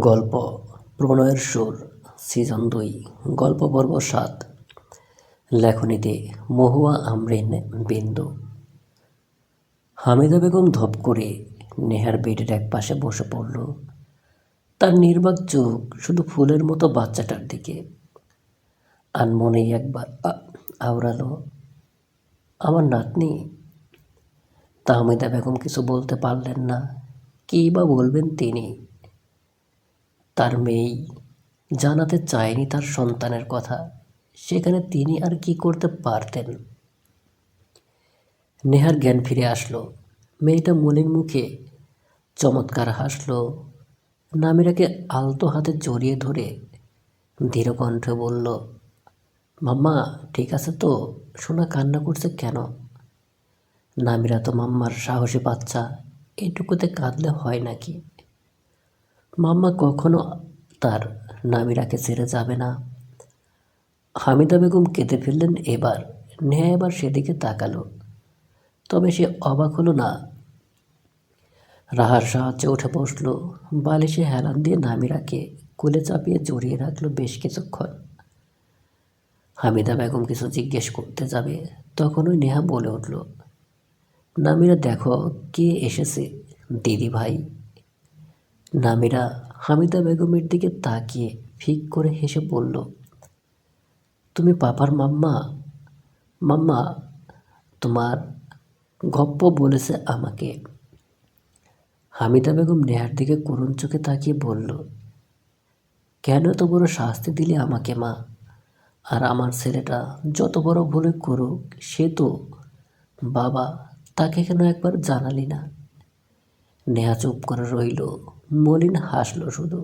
গল্প, প্রণয়ের সুর সিজন দুই, গল্প পর্ব সাত। লেখনীতে মহুয়া আমরিন বিন্দু। হামিদা বেগম ধপ করে নেহার বেডের এক পাশে বসে পড়ল। তার নির্বাক চোখ শুধু ফুলের মতো বাচ্চাটার দিকে। আর আনমনেই একবার আওড়ালো, আমার নাতনি? তা হামিদা বেগম কিছু বলতে পারলেন না। কী বা বলবেন তিনি? তার মেয়েই। জানাতে চায়নি তার সন্তানের কথা। সেখানে তিনি আর কি করতে পারতেন? নেহার জ্ঞান ফিরে আসলো। মেয়েটা মলিন মুখে চমৎকার হাসলো। নামিরাকে আলতো হাতে জড়িয়ে ধরে ধীর কণ্ঠে বলল, মাম্মা, ঠিক আছে তো? সোনা কান্না করছে কেন? নামিরা তো মাম্মার সাহসী বাচ্চা। এটুকুতে কাঁদলে হয় নাকি? মাম্মা কখনো তার নামিরাকে ছেড়ে যাবে না। হামিদা বেগম কেঁদে ফেললেন এবার। নেহা এবার সেদিকে তাকালো। তবে সে অবাক হলো না। রাহার সাহায্যে উঠে বসল। বালিশে হেলান দিয়ে নামিরাকে কোলে চাপিয়ে জড়িয়ে রাখল বেশ কিছুক্ষণ। হামিদা বেগম কিছু জিজ্ঞেস করতে যাবে, তখনই নেহা বলে উঠল, নামিরা দেখো, কে এসেছে? দিদি ভাই। নামিরা হামিদা বেগমের দিকে তাকিয়ে ফিক করে হেসে বলল, তুমি পাপার মাম্মা? মাম্মা, তোমার গপ্প বলেছে আমাকে। হামিদা বেগম নেহার দিকে করুণ চোখে তাকিয়ে বলল, কেন এত বড় শাস্তি দিলে আমাকে, মা? আর আমার ছেলেটা যত বড় ভুলে করুক, সে তো বাবা তাকে কেন একবার জানালি না? নেহা চুপ করে রইল। মলিন হাসলো শুধু।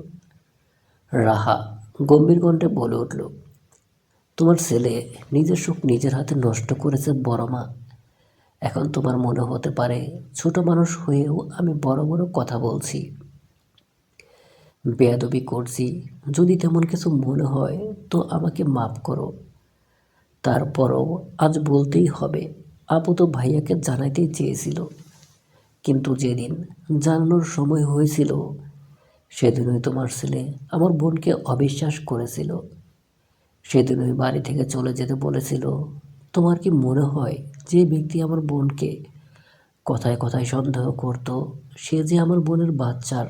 রাহা গম্ভীর কণ্ঠে বলে উঠল, তোমার ছেলে নিজের সুখ নিজের হাতে নষ্ট করেছে, বড় মা। এখন তোমার মনে হতে পারে ছোট মানুষ হয়েও আমি বড় বড় কথা বলছি। বেয়াদবি করছি, যদি তেমন কিছু মনে হয় তো আমাকে মাফ করো। তারপরও আজ বলতেই হবে আপু তো ভাইয়াকে জানাইতেই চেয়েছিল। কিন্তু যেদিন জানানোর সময় হয়েছিল, সেদিনই তোমার ছেলে আমার বোনকে অবিশ্বাস করেছিল। সেদিনই বাড়ি থেকে চলে যেতে বলেছিল, তোমার কি মনে হয় যে ব্যক্তি আমার বোনকে কথায় কথায় সন্দেহ করত? সে যে আমার বোনের বাচ্চার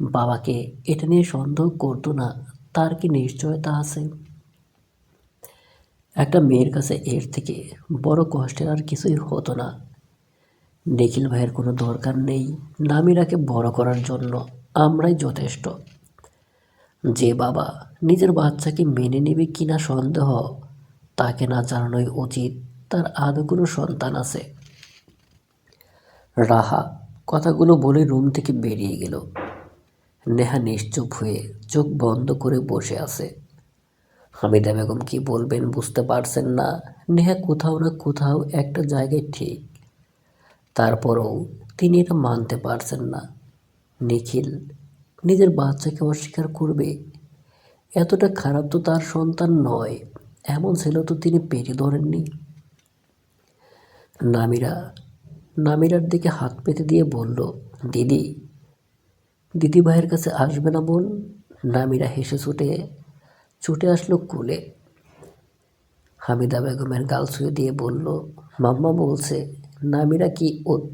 বাবাকে এটা নিয়ে সন্দেহ করতো না, তার কি নিশ্চয়তা আছে? একটা মেয়ের কাছে এর থেকে বড় কষ্টের আর কিছুই হতো না। নিখিল ভাইয়ের কোনো দরকার নেই। নামিরাকে বড় করার জন্য আমরাই যথেষ্ট। যে বাবা নিজের বাচ্চাকে মেনে নেবে কিনা সন্দেহ, তাকে না জানানোই উচিত তার আদৌ কোনো সন্তান আছে। রাহা কথাগুলো বলে রুম থেকে বেরিয়ে গেল। নেহা নিশ্চুপ হয়ে চোখ বন্ধ করে বসে আছে। হামিদা বেগম কি বলবেন বুঝতে পারছেন না। নেহা কোথাও না কোথাও একটা জায়গায় ঠিক তারপরেও তিনি এটা মানতে পারছেন না। নিখিল নিজের বাচ্চাকে অস্বীকার করবে। এতটা খারাপ তো তার সন্তান নয়, এমন ছেলে তো তিনি পেটে ধরেননি। নামিরা, নামিরার দিকে হাত পেতে দিয়ে বলল, দিদি দিদি ভাইয়ের কাছে আসবে না বোন? নামিরা হেসে ছুটে ছুটে আসলো কুলে। হামিদা বেগমের গাল ছুঁয়ে দিয়ে বলল, মাম্মা বলছে নামিরা কি ও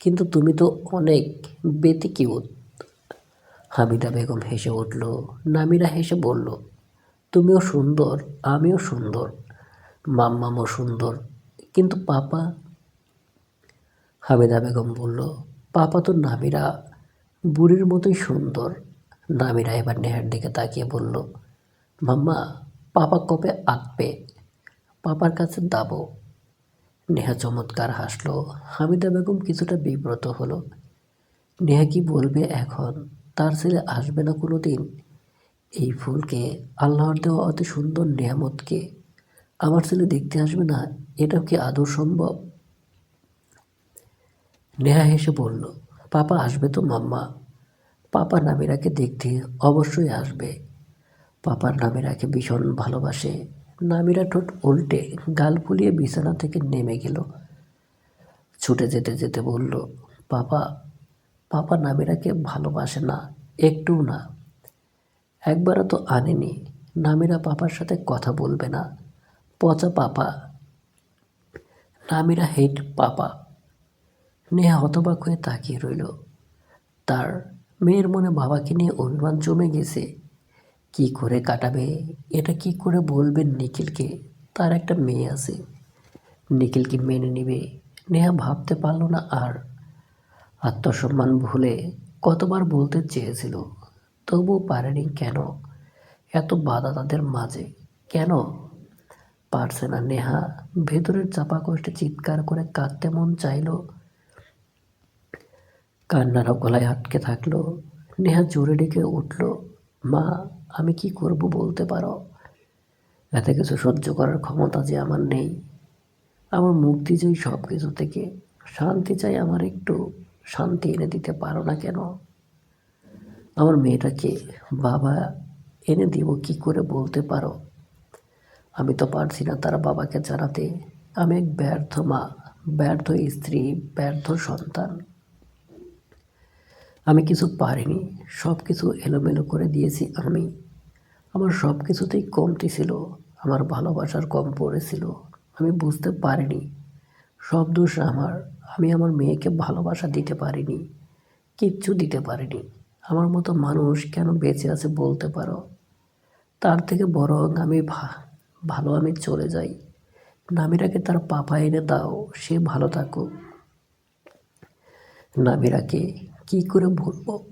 কিন্তু তুমি তো অনেক বেতে কিউট হামিদা বেগম হেসে উঠল, নামিরা হেসে বলল, তুমিও সুন্দর, আমিও সুন্দর, মাম্মামও সুন্দর, কিন্তু পাপা হামিদা বেগম বলল, পাপা তো নামিরা, বুড়ির মতোই সুন্দর নামিরা এবার নেহার দিকে তাকিয়ে বলল, মাম্মা, পাপা কবে আঁকবে? পাপার কাছে দাবো। নেহা চমৎকার হাসলো। হামিদা বেগম কিছুটা বিব্রত হলো। নেহা কি বলবে এখন? তার ছেলে আসবে না কোনো দিন এই ফুলকে, আল্লাহর দেওয়া অতি সুন্দর নেহামতকে, আমার ছেলে দেখতে আসবে না? এটাও কি আদৌ সম্ভব? নেহা হেসে বলল, পাপা আসবে তো মাম্মা। পাপা নামিরাকে দেখতে অবশ্যই আসবে। পাপার নামিরাকে ভীষণ ভালোবাসে। নামিরা ঠোঁট উল্টে গাল ফুলিয়ে বিছানা থেকে নেমে গেল। ছুটে যেতে যেতে বলল, পাপা পাপা নামিরাকে ভালোবাসে না একটুও না। একবারও তো আনেনি। নামিরা পাপার সাথে কথা বলবে না। পচা পাপা। নামিরা হেট পাপা। নেহা হতবাক হয়ে তাকিয়ে রইল। তার মেয়ের মনে বাবাকে নিয়ে অভিমান জমে গেছে। কি করে কাটাবে? এটা কি করে বলবে নিখিলকে? তার একটা মেয়ে আছে। নিখিল কি মেনে নেবে। নেহা ভাবতে পারল না আর। আত্মসম্মান ভুলে কতবার বলতে চেয়েছিল। তবুও পারেনি কেন? এত বাধা তাদের মাঝে। কেন? পারছে না নেহা। ভেতরের চাপা কষ্টে চিৎকার করে কাঁদতে মন চাইল। কান্নারও গলায় আটকে থাকল। নেহা জোরে ডেকে উঠল। মা, আমি কি করব বলতে পারো? এত কিছু সহ্য করার ক্ষমতা যে আমার নেই। আমার মুক্তি চাই সব কিছু থেকে। শান্তি চাই আমার একটু। শান্তি এনে দিতে পারো না কেন? আমার মেয়েটাকে বাবা এনে দিব কি করে বলতে পারো? আমি তো পারছি না তার বাবাকে জানাতে। আমি এক ব্যর্থ মা, ব্যর্থ স্ত্রী, ব্যর্থ সন্তান। আমি কিছু পারিনি সব কিছু এলোমেলো করে দিয়েছি আমি। আমার সব কিছুতেই কমতি ছিল, আমার ভালোবাসার কম পড়েছিল, আমি বুঝতে পারিনি। সব দোষ আমার, আমি আমার মেয়েকে ভালোবাসা দিতে পারিনি, কিচ্ছু দিতে পারিনি। আমার মতো মানুষ কেন বেঁচে আছে বলতে পারো? তার থেকে বরং আমি ভালো আমি চলে যাই। নামিরাকে তার পাপা এনে দাও, সে ভালো থাকুক। নামিরাকে কি করে বলব?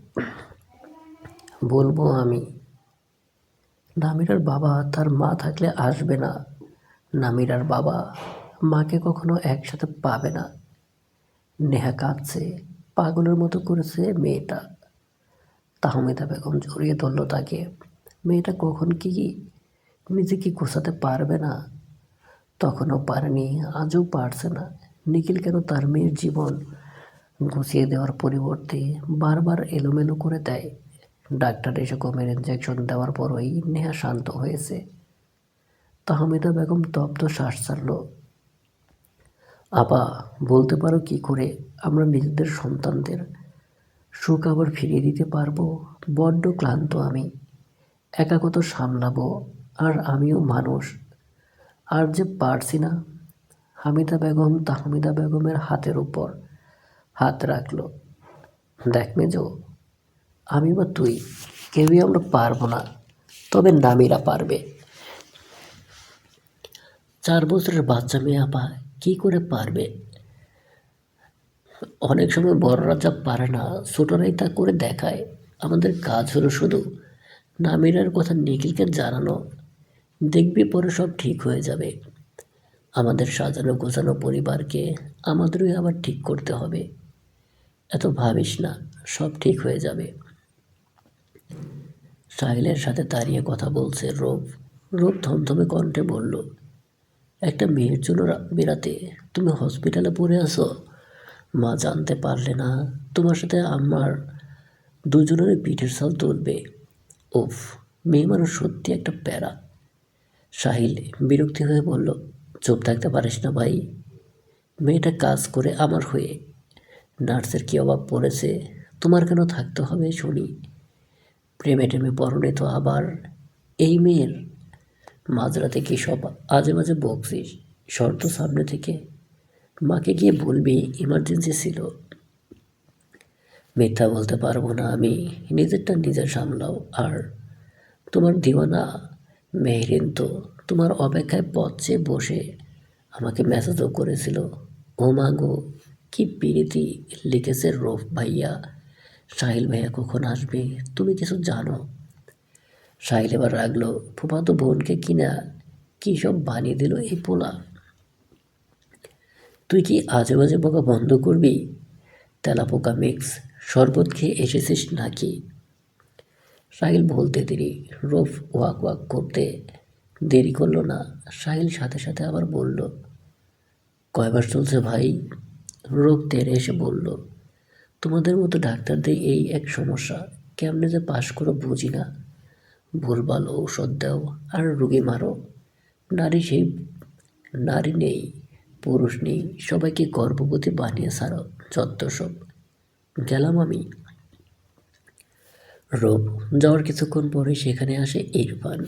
বলব আমি, নামিরার বাবা তার মা থাকলে আসবে না। নামিরার বাবা মাকে কখনো একসাথে পাবে না। নেহা কাঁদছে, পাগলের মতো করেছে মেয়েটা। তাহমিদা বেগম জড়িয়ে ধরল তাকে। মেয়েটা কখন কি নিজেকে গোছাতে পারবে না। তখনও পারেনি, আজও পারছে না। নিখিল কেন তার মেয়ের জীবন গুছিয়ে দেওয়ার পরিবর্তে বারবার এলোমেলো করে দেয়। ডাক্তার এসে কমের ইঞ্জেকশন দেওয়ার পরই নেহা শান্ত হয়েছে। তাহমিদা বেগম তপ্ত শ্বাস ছাড়ল। আপা, বলতে পারো কি করে? আমরা নিজেদের সন্তানদের সুখ আবার ফিরিয়ে দিতে পারব? বড্ড ক্লান্ত আমি। একা কত সামলাবো, আর আমিও মানুষ। আর যে পারছি না? হামিদা বেগম তাহমিদা বেগমের হাতের উপর হাত রাখল। দেখ মেজো, আমি বা তুই কেউই আমরা পারব না, তবে নামিরা পারবে। চার বছরের বাচ্চা মেয়ে আপা কী করে পারবে? অনেক সময় বড়রা যা পারে না, ছোটরাই তা করে দেখায়। আমাদের কাজ হলো শুধু নামিরার কথা নিখিলকে জানানো। দেখবি পরে সব ঠিক হয়ে যাবে। আমাদের সাজানো গোছানো পরিবারকে আমাদেরই আবার ঠিক করতে হবে। এত ভাবিস না, সব ঠিক হয়ে যাবে। সাহিলের সাথে দাঁড়িয়ে কথা বলছে রূপ। রূপ থমথমে কণ্ঠে বলল, একটা মেয়ের জন্য বেরাতে তুমি হসপিটালে পড়ে আসো মা জানতে পারলে না, তোমার সাথে আমার দুজনের পিঠের সাল তুলবে। উফ, মেয়ে মানুষ সত্যি একটা প্যারা। সাহিল বিরক্তি হয়ে বলল, চুপ থাকতে পারিস না ভাই। মেয়েটা কাজ করে আমার হয়ে নার্সের কী অভাব পড়েছে? তোমার কেন থাকতে হবে শুনি। প্রেমে টেমে পরনে তো আবার। এই মেয়ের মাঝরাতে কি সব আজে মাঝে বকছিস শর্ত সামনে থেকে। মাকে গিয়ে বলবি ইমার্জেন্সি ছিল। মিথ্যা বলতে পারব না আমি। নিজেরটা নিজে সামলাও। আর তোমার দিওয়ানা, মেহরিন তো তোমার অপেক্ষায় পথ চেয়ে বসে আমাকে মেসেজও করেছিল। ও মা গো কি পিরিতি লিখেছে রফ ভাইয়া? সাহিল ভাইয়া কখন আসবে? তুমি কিছু জানো? সাহিল এবার রাখল ফুফাতো বোনকে কিনা কী সব বানিয়ে দিল এই পোলা? তুই কি আজে বাজে পোকা বন্ধ করবি? তেলাপোকা মিক্স, শরবত খেয়ে এসেছিস নাকি? সাহিল বলতে দেরি, রফ ওয়াক ওয়াক করতে দেরি করল না। সাহিল সাথে সাথে আবার বলল, কয়বার চলছে ভাই? রোগ তেরে এসে বলল, তোমাদের মতো ডাক্তারদের এই এক সমস্যা কেমনে যে পাশ করো বুঝি না। ভুলভাল ঔষধ দাও আর রুগী মারো। নারী সেই, নারী নেই, পুরুষ নেই, সবাইকে গর্ভবতী বানিয়ে ছাড়ো যত সব। গেলাম আমি। রোগ যাওয়ার কিছুক্ষণ পরে সেখানে আসে ইরফান।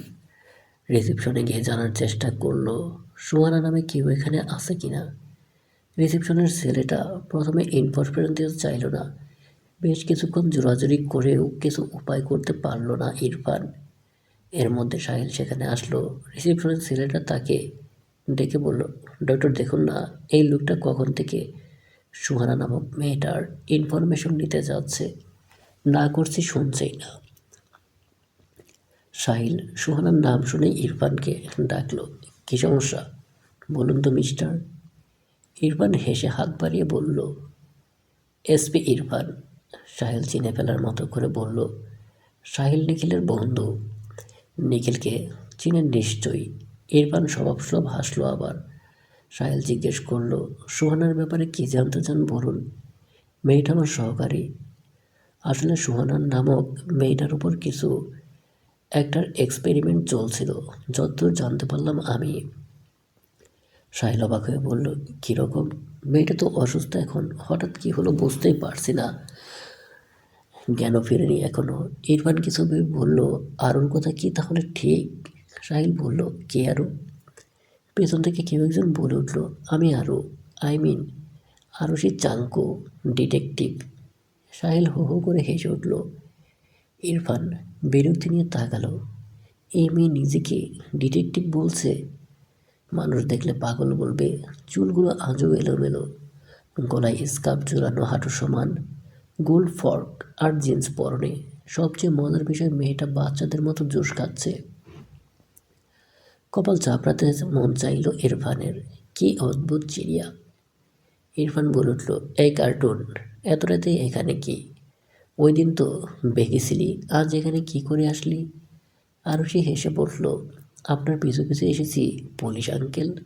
রিসেপশনে গিয়ে জানার চেষ্টা করল, সুহানা নামে কেউ এখানে আছে কিনা? রিসেপশনের ছেলেটা প্রথমে ইনফরমেশন দিতে চাইল না। বেশ কিছুক্ষণ জোরাজুরি করেও কিছু উপায় করতে পারল না ইরফান। এর মধ্যে সাহিল সেখানে আসলো। রিসেপশনের ছেলেটা তাকে ডেকে বলল ডক্টর দেখুন না, এই লোকটা কখন থেকে সুহানা নামক মেয়েটার ইনফরমেশন নিতে যাচ্ছে? না করছি, শুনছেই না। সাহিল সুহানার নাম শুনে ইরফানকে ডাকলো, কী সমস্যা? বলুন তো মিস্টার ইরফান হেসে হাত বাড়িয়ে বলল, এসপি ইরফান, সাহিল চিনে ফেলার মতো করে বলল, সাহিল নিখিলের বন্ধু। নিখিলকে চিনেন নিশ্চয়ই। ইরফান স্বভাবসুলভ হাসলো আবার। সাহিল জিজ্ঞেস করল, সুহানার ব্যাপারে কী জানতে চান বলুন? মেয়েটা আমার সহকারী। আসলে সুহানার নামক মেয়েটার উপর কিছু একটার এক্সপেরিমেন্ট চলছিল। যতদূর জানতে পারলাম আমি। সাহিল অবাক হয়ে বলল কীরকম মেয়েটা তো অসুস্থ এখন। হঠাৎ কী হলো বুঝতেই পারছি না। জ্ঞান ফিরেনি এখনও ইরফান কিছু বলল, আরুর কথা কি তাহলে ঠিক? সাহিল বলল, কে আরু? পেছন থেকে কেউ একজন বলে উঠল, আমি আরু। আই মিন, আরু সে চাঙ্কু, ডিটেকটিভ। সাহিল হো হো করে হেসে উঠল। ইরফান বিরক্তি নিয়ে তাকালো এই মেয়ে নিজেকে ডিটেকটিভ বলছে? মানুষ দেখলে পাগল বলবে, চুলগুলো আজও এলোমেলো। গলায় স্কার্ফ ঝোলানো হাঁটু সমান, গোল ফর্ক আর জিন্স পরনে। সবচেয়ে মজার বিষয়, মেয়েটা বাচ্চাদের মতো জোশ খাচ্ছে। কপাল চাপড়াতে মন চাইল ইরফানের। কি অদ্ভুত চিড়িয়া। ইরফান বলে উঠল, এই কার্টুন, এত রাতে এখানে কি? ওই দিন তো বেগেছিলি আজ এখানে কি করে আসলি? আরও সে হেসে পড়ল আপনার পিছু পিছু এসেছি, পুলিশ আঙ্কেল।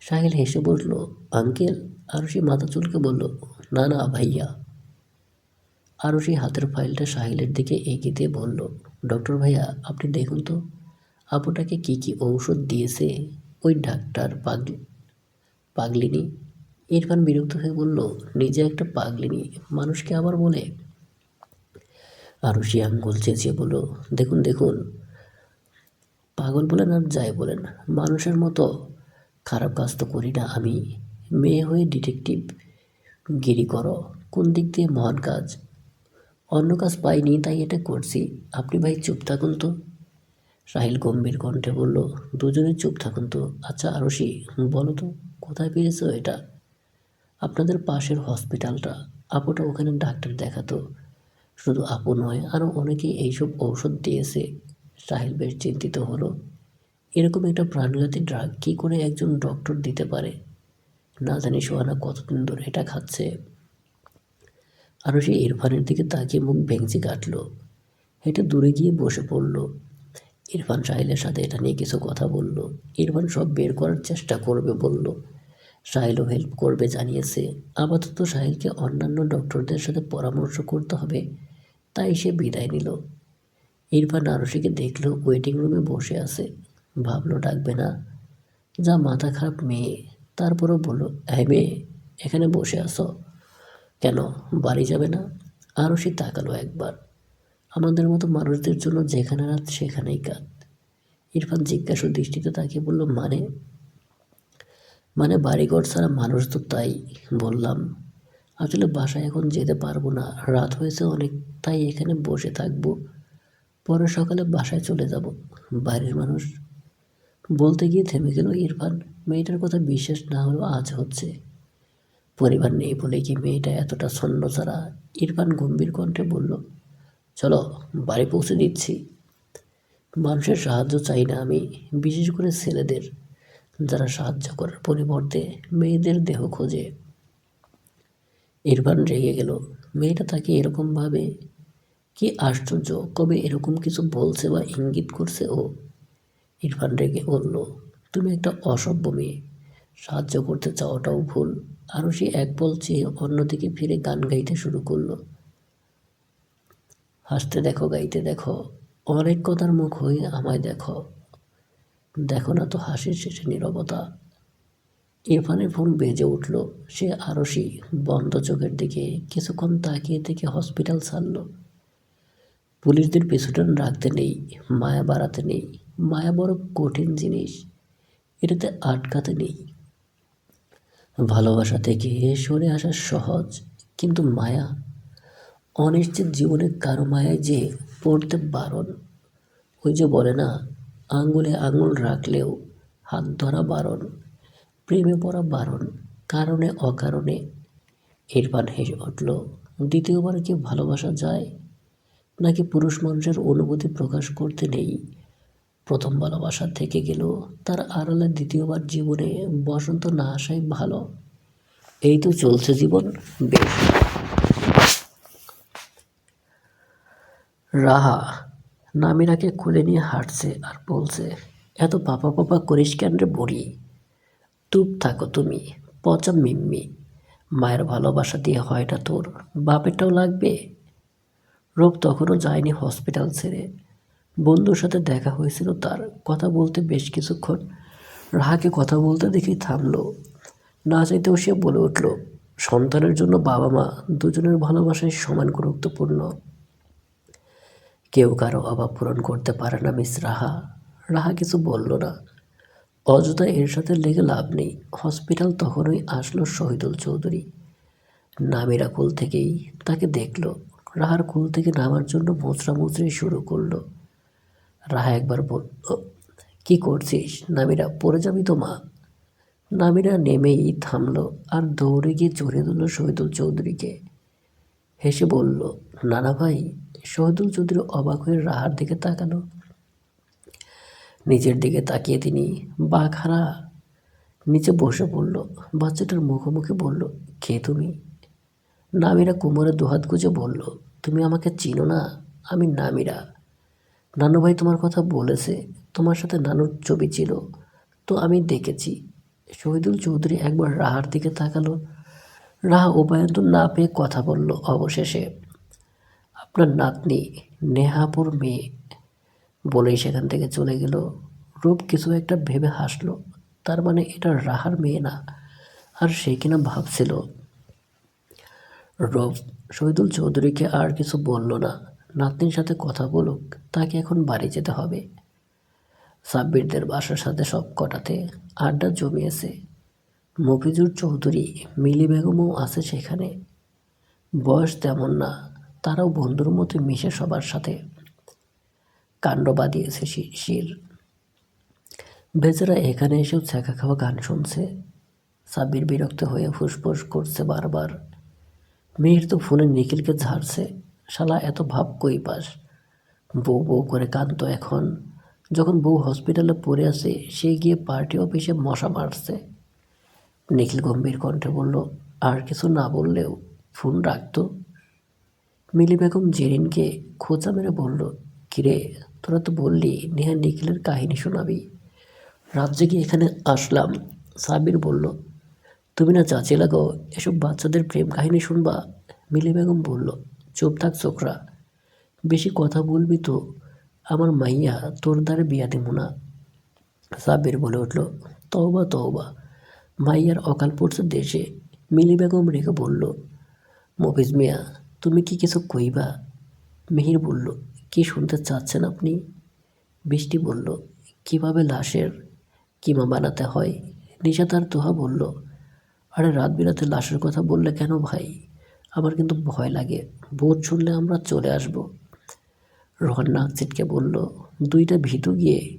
সাহিল হেসে বলল, আঙ্কেল? আরও সে মাথা চুলকে বলল, না না, ভাইয়া। আরও সেই হাতের ফাইলটা সাহিলের দিকে এগিয়ে দিয়ে বলল, ডক্টর ভাইয়া, আপনি দেখুন তো আপুটাকে কি কি ঔষধ দিয়েছে ওই ডাক্তার পাগলি পাগলিনি? ইরফান বিরক্ত হয়ে বলল, নিজে একটা পাগলিনি, মানুষকে আবার বলে? আরও সে আঙ্গুল চেঁচিয়ে বলল, দেখুন দেখুন পাগল বলেন আর যাই বলেন মানুষের মতো খারাপ কাজ তো করি না আমি। মেয়ে হয়ে ডিটেকটিভ গিরি করো, কোন দিক দিয়ে মহান কাজ? অন্য কাজ পাইনি, তাই এটা করছি। আপনি ভাই চুপ থাকুন তো। সাহিল গম্ভীর কণ্ঠে বলল, দুজনে চুপ থাকুন তো। আচ্ছা আরশি, বলো তো, কোথায় পেয়েছ এটা? আপনাদের পাশের হসপিটালটা, আপুটা ওখানে ডাক্তার দেখাতো। শুধু আপু নয় আরও অনেকেই এইসব ঔষধ দিয়েছে। সাহিল বেশ চিন্তিত হলো। এরকম একটা প্রাণঘাতী ড্রাগ কী করে একজন ডক্টর দিতে পারে? না জানি সোহানা কতদিন ধরে এটা খাচ্ছে। আরও সে ইরফানের দিকে তাকিয়ে মুখ ভেঙচি কাটল। হেঁটে দূরে গিয়ে বসে পড়ল। ইরফান সাহিলের সাথে এটা নিয়ে কিছু কথা বলল। ইরফান সব বের করার চেষ্টা করবে বলল। সাহিলও হেল্প করবে জানিয়েছে। আপাতত সাহিলকে অন্যান্য ডক্টরদের সাথে পরামর্শ করতে হবে, তাই সে বিদায় নিল। ইরফান আরশিকে দেখল ওয়েটিং রুমে বসে আছে। ভাবলো, ডাকবে না? যা মাথা খারাপ মেয়ে। তারপরও বলল হ্যাঁ মেয়ে, এখানে বসে আসো কেন, বাড়ি যাবে না? আরও সে তাকালো একবার। আমাদের মতো মানুষদের জন্য যেখানে রাত, সেখানেই কাত। ইরফান জিজ্ঞাসা দৃষ্টিতে তাকে বলল মানে? মানে বাড়িঘর ছাড়া মানুষ তো তাই, বললাম। আসলে বাসায় এখন যেতে পারব না। রাত হয়েছে অনেক, তাই এখানে বসে থাকব। পরে সকালে বাসায় চলে যাব। বাইরের মানুষ বলতে গিয়ে থেমে গেল ইরফান। মেয়েটার কথা বিশ্বাস না হলেও আজ হচ্ছে। পরিবার নেই বলে কি মেয়েটা এতটা ছন্ন ছাড়া? ইরফান গম্ভীর কণ্ঠে বলল, চলো, বাড়ি পৌঁছে দিচ্ছি। মানুষের সাহায্য চাই না আমি, বিশেষ করে ছেলেদের। যারা সাহায্য করার পরিবর্তে মেয়েদের দেহ খোঁজে। ইরফান রেগে গেল। মেয়েটা তাকে এরকমভাবে কি আশ্চর্য, কবে এরকম কিছু বলছে বা ইঙ্গিত করছে? ও ইরফান রেগে বলল, তুমি একটা অসভ্য মেয়ে। সাহায্য করতে চাওয়াটাও ভুল। আরও সে এক বল চেয়ে অন্যদিকে ফিরে গান গাইতে শুরু করল। হাসতে দেখো, গাইতে দেখো, অনেক কথার মুখ হয়ে আমায় দেখো। দেখো না তো হাসির শেষে নীরবতা। ইরফানের ফোন বেজে উঠল। সে আরশি বন্ধ চোখের দিকে, কিছুক্ষণ তাকিয়ে থেকে হসপিটাল ছাড়ল। পুলিশদের পিছুটান রাখতে নেই, মায়া বাড়াতে নেই, মায়া বড় কঠিন জিনিস, এটাতে আটকাতে নেই। ভালোবাসা থেকে সরে আসা সহজ, কিন্তু মায়া, অনিশ্চিত জীবনে কারও মায়ায় যে পড়তে বারণ, ওই যে বলে না আঙ্গুলে আঙুল রাখলেও হাত ধরা বারণ, প্রেমে পড়া বারণ, কারণে অকারণে। ইরফান হেসে উঠল, দ্বিতীয়বার কি ভালোবাসা যায়? নাকি পুরুষ মানুষের অনুভূতি প্রকাশ করতে নেই? প্রথম ভালোবাসা থেকে গেলেও তার আড়ালে দ্বিতীয়বার জীবনে বসন্ত না আসাই ভালো। এই তো চলছে জীবন, বেশ। রাহা নামিরাকে খুলে নিয়ে হাঁটছে আর বলছে, এত পাপা পাপা করিস কেন রে বুড়ি? তুপ থাকো তুমি, পচা মিম্মি। মায়ের ভালোবাসা দিয়ে হয়টা তোর, বাপেরটাও লাগবে? রূপ তখনও যায়নি হসপিটাল ছেড়ে। বন্ধুর সাথে দেখা হয়েছিল তার। কথা বলতে বেশ কিছুক্ষণ রাহাকে কথা বলতে দেখি থামলো। না চাইতেও সে বলে উঠল, সন্তানের জন্য বাবা মা দুজনের ভালোবাসায় সমান গুরুত্বপূর্ণ। কেউ কারও অভাব পূরণ করতে পারে না, মিস রাহা। রাহা কিছু বলল না। অযথা এর সাথে লেগে লাভ নেই। হসপিটাল তখনই আসলো শহীদুল চৌধুরী। নামিরা কুল থেকেই তাকে দেখল। রাহার কুল থেকে নামার জন্য মোচড়া মুচড়ি শুরু করল। রাহা একবার বলল, কি করছিস? নামিরা, পড়ে যাবি তো মা? নামিরা নেমেই থামলো আর দৌড়ে গিয়ে জড়িয়ে দিল শহীদুল চৌধুরীকে। হেসে বলল, নানা ভাই, শহীদুল চৌধুরী অবাক হয়ে রাহার দিকে তাকালো। নিজের দিকে তাকিয়ে তিনি বাঘারা নিচে বসে পড়ল। বাচ্চাটার মুখোমুখি বলল, কে তুমি? নামিরা কোমরে দুহাত গুজে বলল, তুমি আমাকে চিনো না? আমি নামিরা। নানু ভাই তোমার কথা বলেছে, তোমার সাথে নানুর ছবি ছিল, তো আমি দেখেছি। শহীদুল চৌধুরী একবার রাহার দিকে তাকালো। রাহা উপায়ন্তর না পেয়ে কথা বলল অবশেষে, আপনার নাতনি নেহাপুর মেয়ে, বলেই সেখান থেকে চলে গেল। রূপ কিছু একটা ভেবে হাসলো, তার মানে এটা রাহার মেয়ে না, আর সে কিনা ভাবছিল রূপ শহীদুল চৌধুরীকে আর কিছু বলল না। নাতনির সাথে কথা বলুক, তাকে এখন বাড়ি যেতে হবে। সাব্বিরদের বাসার সাথে সব কটাতে আড্ডা জমিয়েছে। মফিজুর চৌধুরী, মিলি বেগমও আছে সেখানে। বয়স তেমন না, তারাও বন্ধুর মতো মিশে সবার সাথে। কাণ্ড বাঁধিয়েছে শির। বেচারা এখানে এসেও ছ্যাঁকা খাওয়া গান শুনছে। সাব্বির বিরক্ত হয়ে ফুসফুস করছে বারবার। মেয়ের তো ফোনে নিখিলকে ঝাড়ছে। শালা এত ভাব কই পাস? বউ বউ করে কাঁদতো এখন। যখন বউ হসপিটালে পড়ে আছে, সে গিয়ে পার্টি অফিসে মশা মারছে। নিখিল গম্ভীর কণ্ঠে বলল, আর কিছু না বললেও ফোন রাখতো? মিলি বেগম জেরিনকে খোঁচা মেরে বলল, কিরে, তোরা তো বললি নেহা নিখিলের কাহিনী শোনাবি। রাত জেগে এখানে আসলাম। সাবির বলল তুমি না চাচি লাগো এসব বাচ্চাদের প্রেম কাহিনী শুনবা? মিলি বেগম বলল, চুপ থাক চোখরা বেশি কথা বলবি তো। আমার মাইয়া তোর দ্বারে বিয়া দেব না। সাবির বলে উঠল, তওবা তওবা। মাইয়ার অকাল পড়ছে দেশে। মিলি বেগম রেখে বলল, মফিজ মিয়া, তুমি কি কিছু কইবা? মিহির বলল, কি শুনতে চাচ্ছেন আপনি? বৃষ্টি বলল, কীভাবে লাশের কিমা বানাতে হয়? নিশা তার তোহা বলল আরে রাত বিরাতে লাশের কথা বললে কেন ভাই? আমার কিন্তু ভয় লাগে। ভোট শুনলে আমরা চলে আসব। রোহন নাক ছিটকে বলল, দুইটা ভিতু গিয়ে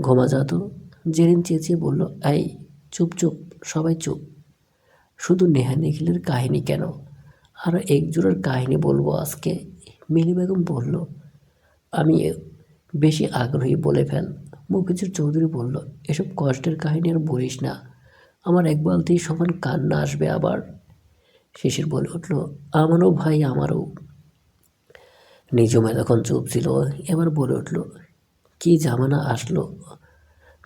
ঘুমা যাত জেরিন চেঁচিয়ে বলল, এই, চুপ চুপ, সবাই চুপ। শুধু নেহা নিখিলের কাহিনী কেন? আর একজোড়ার কাহিনী বলব আজকে? মিলি বেগম বলল, আমি বেশি আগ্রহী বলে ফেল। মুখিজুর চৌধুরী বলল, এসব কষ্টের কাহিনী আর বলিস না। আমার এক বালতেই সমান কান্না আসবে আবার। শিশির বলে উঠল, আমারও ভাই আমারও। নিজমে তখন চুপ ছিল, এবার বলে উঠল, কি জামানা আসলো?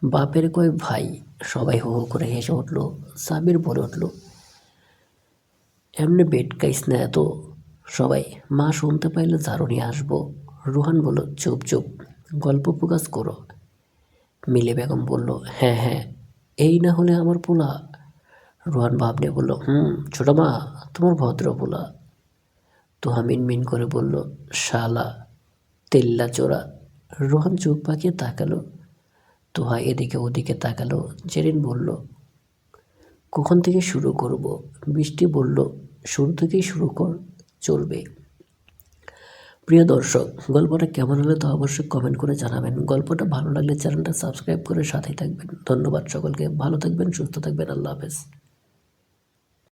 বাপের কয় ভাই? সবাই হো হো করে হেসে উঠল, সাবির বলে উঠল, এমনি বেড কাইস না এত। সবাই, মা শুনতে পাইলে জারুনি আসব। রুহান বলল, চুপ চুপ, গল্প প্রকাশ করো। মিলে বেগম বলল হ্যাঁ হ্যাঁ। এই না হলে আমার পোলা। রোহান ভাব নিয়ে বলল, হুম, ছোটো মা, তোমার ভদ্র বলা তোহা মিনমিন করে বলল, শালা, তেল্লা চোরা। রোহান চোখ পাকিয়ে তাকালো। তোহা এদিকে ওদিকে তাকালো। জেরিন বলল, কখন থেকে শুরু করব? বৃষ্টি বলল, শুরু থেকেই শুরু কর, চলবে। প্রিয় দর্শক, গল্পটা কেমন হলে তো অবশ্যই কমেন্ট করে জানাবেন। গল্পটা ভালো লাগলে চ্যানেলটা সাবস্ক্রাইব করে সাথেই থাকবেন। ধন্যবাদ সকলকে। ভালো থাকবেন, সুস্থ থাকবেন। আল্লাহ হাফেজ।